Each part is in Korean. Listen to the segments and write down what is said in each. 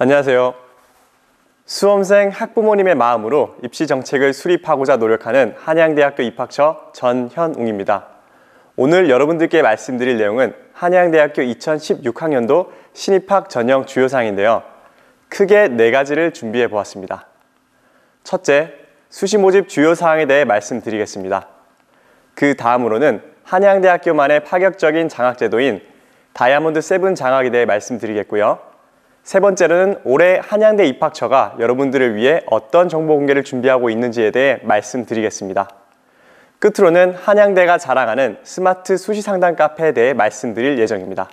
안녕하세요. 수험생 학부모님의 마음으로 입시 정책을 수립하고자 노력하는 한양대학교 입학처 전현웅입니다. 오늘 여러분들께 말씀드릴 내용은 한양대학교 2016학년도 신입학 전형 주요사항인데요. 크게 네 가지를 준비해 보았습니다. 첫째, 수시 모집 주요사항에 대해 말씀드리겠습니다. 그 다음으로는 한양대학교만의 파격적인 장학제도인 다이아몬드 세븐 장학에 대해 말씀드리겠고요. 세 번째로는 올해 한양대 입학처가 여러분들을 위해 어떤 정보 공개를 준비하고 있는지에 대해 말씀드리겠습니다. 끝으로는 한양대가 자랑하는 스마트 수시 상담 카페에 대해 말씀드릴 예정입니다.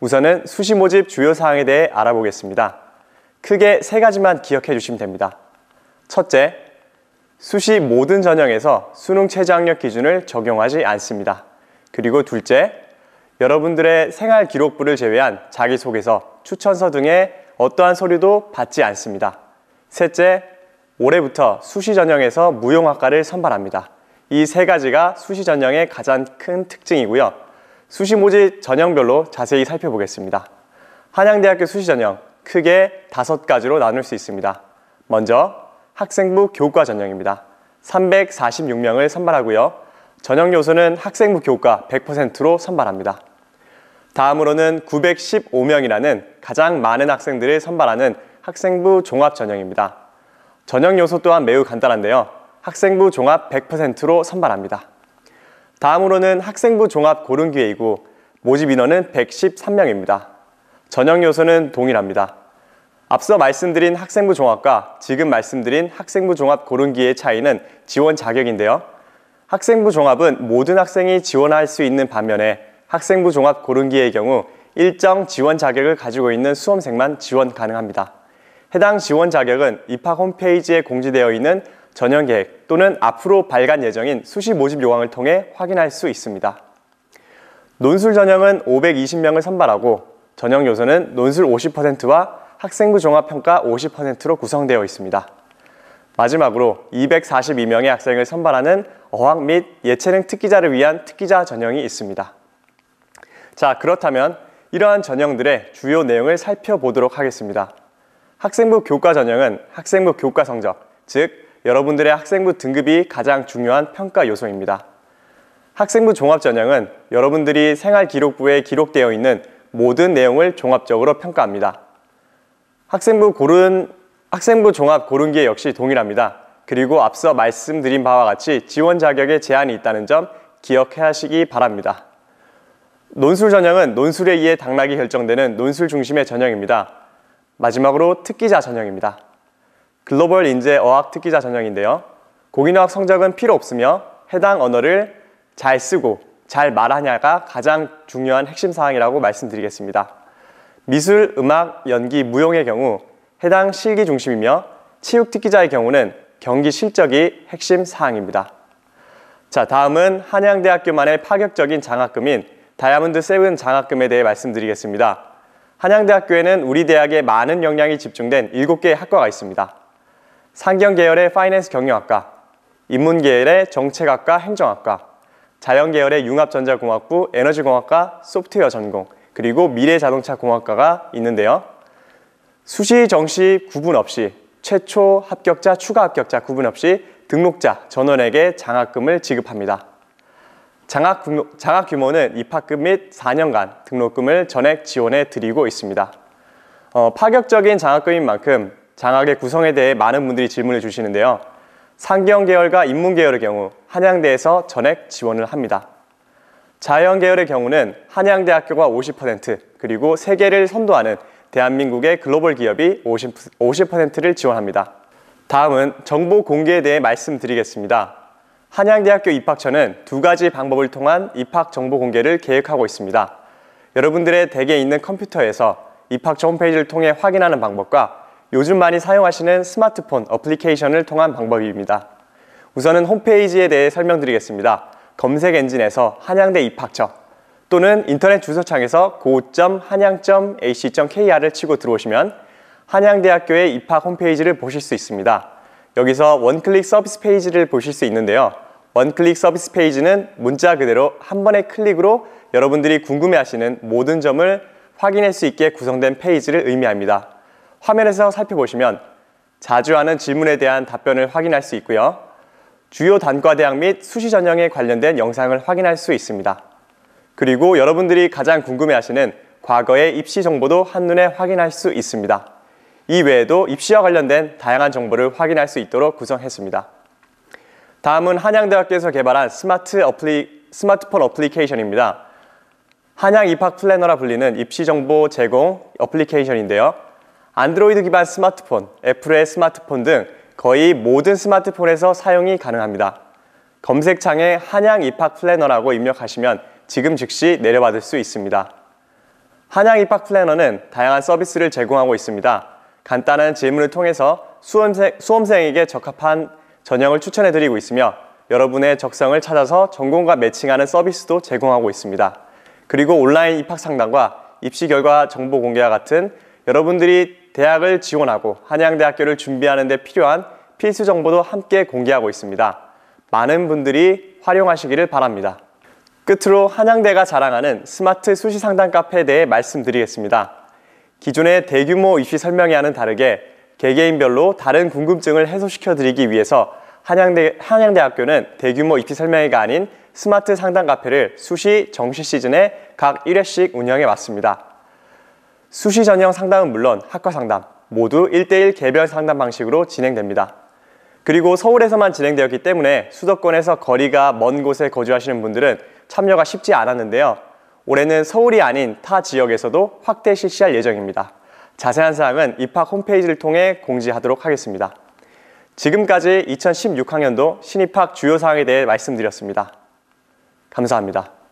우선은 수시 모집 주요 사항에 대해 알아보겠습니다. 크게 세 가지만 기억해 주시면 됩니다. 첫째, 수시 모든 전형에서 수능 최저학력 기준을 적용하지 않습니다. 그리고 둘째, 여러분들의 생활 기록부를 제외한 자기소개서, 추천서 등의 어떠한 서류도 받지 않습니다. 셋째, 올해부터 수시 전형에서 무용학과를 선발합니다. 이 세 가지가 수시 전형의 가장 큰 특징이고요. 수시 모집 전형별로 자세히 살펴보겠습니다. 한양대학교 수시 전형 크게 다섯 가지로 나눌 수 있습니다. 먼저 학생부 교과 전형입니다. 346명을 선발하고요. 전형 요소는 학생부 교과 100%로 선발합니다. 다음으로는 915명이라는 가장 많은 학생들을 선발하는 학생부 종합 전형입니다. 전형 요소 또한 매우 간단한데요. 학생부 종합 100%로 선발합니다. 다음으로는 학생부 종합 고른 기회이고 모집 인원은 113명입니다. 전형 요소는 동일합니다. 앞서 말씀드린 학생부 종합과 지금 말씀드린 학생부 종합 고른 기회의 차이는 지원 자격인데요. 학생부 종합은 모든 학생이 지원할 수 있는 반면에 학생부 종합 고른기의 경우 일정 지원 자격을 가지고 있는 수험생만 지원 가능합니다. 해당 지원 자격은 입학 홈페이지에 공지되어 있는 전형 계획 또는 앞으로 발간 예정인 수시 모집 요강을 통해 확인할 수 있습니다. 논술 전형은 520명을 선발하고 전형 요소는 논술 50%와 학생부 종합평가 50%로 구성되어 있습니다. 마지막으로 242명의 학생을 선발하는 어학 및 예체능 특기자를 위한 특기자 전형이 있습니다. 자, 그렇다면 이러한 전형들의 주요 내용을 살펴보도록 하겠습니다. 학생부 교과 전형은 학생부 교과 성적, 즉 여러분들의 학생부 등급이 가장 중요한 평가 요소입니다. 학생부 종합 전형은 여러분들이 생활기록부에 기록되어 있는 모든 내용을 종합적으로 평가합니다. 학생부 고른 학생부 종합 고른기에 역시 동일합니다. 그리고 앞서 말씀드린 바와 같이 지원 자격에 제한이 있다는 점 기억해 하시기 바랍니다. 논술 전형은 논술에 의해 당락이 결정되는 논술 중심의 전형입니다. 마지막으로 특기자 전형입니다. 글로벌 인재 어학 특기자 전형인데요. 공인어학 성적은 필요 없으며 해당 언어를 잘 쓰고 잘 말하냐가 가장 중요한 핵심 사항이라고 말씀드리겠습니다. 미술, 음악, 연기, 무용의 경우 해당 실기 중심이며 체육 특기자의 경우는 경기 실적이 핵심 사항입니다. 자, 다음은 한양대학교만의 파격적인 장학금인 다이아몬드 세븐 장학금에 대해 말씀드리겠습니다. 한양대학교에는 우리 대학에 많은 역량이 집중된 7개의 학과가 있습니다. 상경 계열의 파이낸스 경영학과, 인문 계열의 정책학과 행정학과, 자연 계열의 융합전자공학부 에너지공학과 소프트웨어 전공, 그리고 미래자동차공학과가 있는데요. 수시, 정시 구분 없이 최초 합격자, 추가 합격자 구분 없이 등록자 전원에게 장학금을 지급합니다. 장학, 장학 규모는 입학금 및 4년간 등록금을 전액 지원해 드리고 있습니다. 어, 파격적인 장학금인 만큼 장학의 구성에 대해 많은 분들이 질문을 주시는데요. 상경 계열과 인문 계열의 경우 한양대에서 전액 지원을 합니다. 자연 계열의 경우는 한양대학교가 50% 그리고 세계를 선도하는 대한민국의 글로벌 기업이 50%, 50%를 지원합니다. 다음은 정보 공개에 대해 말씀드리겠습니다. 한양대학교 입학처는 두 가지 방법을 통한 입학 정보 공개를 계획하고 있습니다. 여러분들의 댁에 있는 컴퓨터에서 입학처 홈페이지를 통해 확인하는 방법과 요즘 많이 사용하시는 스마트폰 어플리케이션을 통한 방법입니다. 우선은 홈페이지에 대해 설명드리겠습니다. 검색 엔진에서 한양대 입학처 또는 인터넷 주소창에서 go.한양.ac.kr을 치고 들어오시면 한양대학교의 입학 홈페이지를 보실 수 있습니다. 여기서 원클릭 서비스 페이지를 보실 수 있는데요. 원클릭 서비스 페이지는 문자 그대로 한 번의 클릭으로 여러분들이 궁금해하시는 모든 점을 확인할 수 있게 구성된 페이지를 의미합니다. 화면에서 살펴보시면 자주 하는 질문에 대한 답변을 확인할 수 있고요. 주요 단과 대학 및 수시 전형에 관련된 영상을 확인할 수 있습니다. 그리고 여러분들이 가장 궁금해하시는 과거의 입시 정보도 한눈에 확인할 수 있습니다. 이 외에도 입시와 관련된 다양한 정보를 확인할 수 있도록 구성했습니다. 다음은 한양대학교에서 개발한 스마트 어플리, 스마트폰 어플리케이션입니다. 한양 입학 플래너라 불리는 입시 정보 제공 어플리케이션인데요. 안드로이드 기반 스마트폰, 애플의 스마트폰 등 거의 모든 스마트폰에서 사용이 가능합니다. 검색창에 한양 입학 플래너라고 입력하시면 지금 즉시 내려받을 수 있습니다. 한양 입학 플래너는 다양한 서비스를 제공하고 있습니다. 간단한 질문을 통해서 수험생, 수험생에게 적합한 전형을 추천해 드리고 있으며 여러분의 적성을 찾아서 전공과 매칭하는 서비스도 제공하고 있습니다. 그리고 온라인 입학 상담과 입시 결과 정보 공개와 같은 여러분들이 대학을 지원하고 한양대학교를 준비하는 데 필요한 필수 정보도 함께 공개하고 있습니다. 많은 분들이 활용하시기를 바랍니다. 끝으로 한양대가 자랑하는 스마트 수시 상담 카페에 대해 말씀드리겠습니다. 기존의 대규모 입시 설명회와는 다르게 개개인별로 다른 궁금증을 해소시켜 드리기 위해서 한양대, 한양대학교는 대규모 입시 설명회가 아닌 스마트 상담 카페를 수시 정시 시즌에 각 1회씩 운영해 왔습니다. 수시 전형 상담은 물론 학과 상담 모두 1대1 개별 상담 방식으로 진행됩니다. 그리고 서울에서만 진행되었기 때문에 수도권에서 거리가 먼 곳에 거주하시는 분들은 참여가 쉽지 않았는데요. 올해는 서울이 아닌 타 지역에서도 확대 실시할 예정입니다. 자세한 사항은 입학 홈페이지를 통해 공지하도록 하겠습니다. 지금까지 2016학년도 신입학 주요 사항에 대해 말씀드렸습니다. 감사합니다.